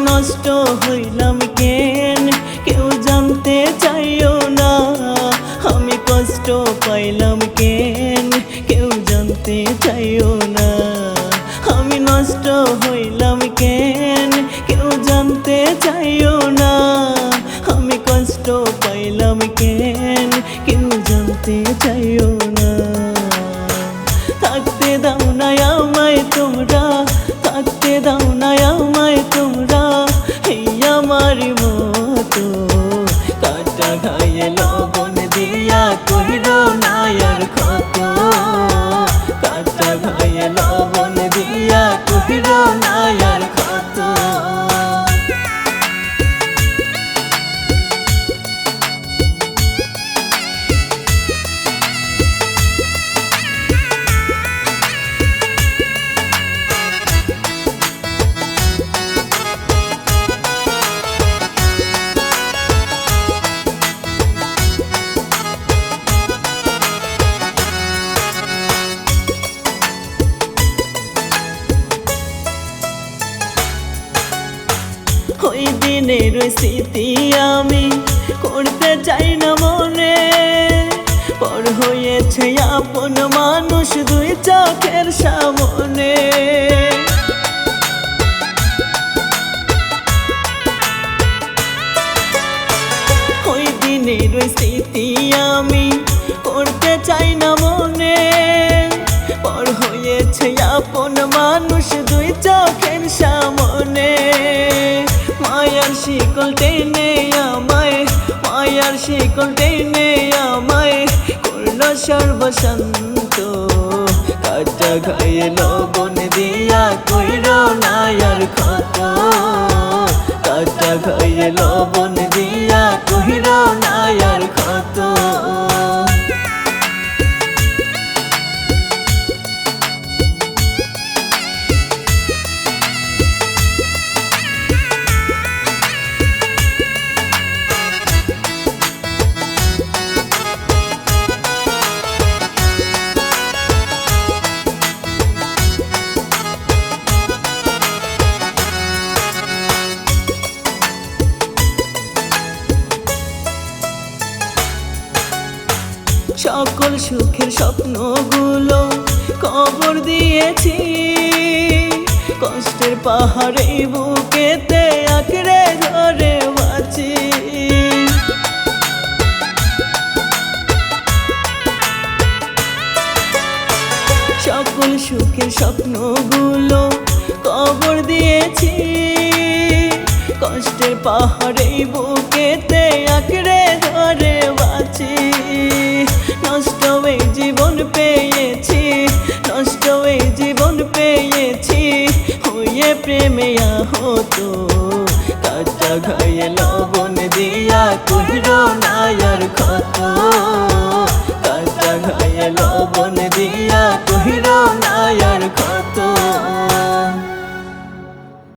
নষ্ট হইলাম কেন? কেউ জানতে চাইও না। আমি কষ্ট পাইলাম কেন? কেউ জানতে চাইও না। আমি নষ্ট হইলাম কেন? কেউ জানতে চাইও না। আমি কষ্ট পাইলাম কেন? কেউ জানতে চাইও না। থাকতে দাও না আমায় তোমরা। থাকতে দাও না আমায় তোমরা। ওই দিনের স্মৃতি আমি করতে চাই না মনে। পর হয়েছে আপন মানুষ দুই চোখের সামনে। ওই দিনের স্মৃতি আমি করতে শিকল টেনে আমায়, মায়ার শিকল টেনে আমায় করল সর্বশান্ত। কাটা গায়ে লবণ দিয়া কইর নায়ার ক্ষত। সকল সুখের স্বপ্নগুলো কবর দিয়েছি। কষ্টের পাহাড়ে বুকেতে আঁকড়ে ধরে বাঁচি। সকল সুখের স্বপ্নগুলো কবর দিয়েছি। কষ্টের পাহাড়ে বুকেতে প্রেমে হতো কাটা খাইয়ে লবণ দিয়া কহিল নায়ার ক্ষত।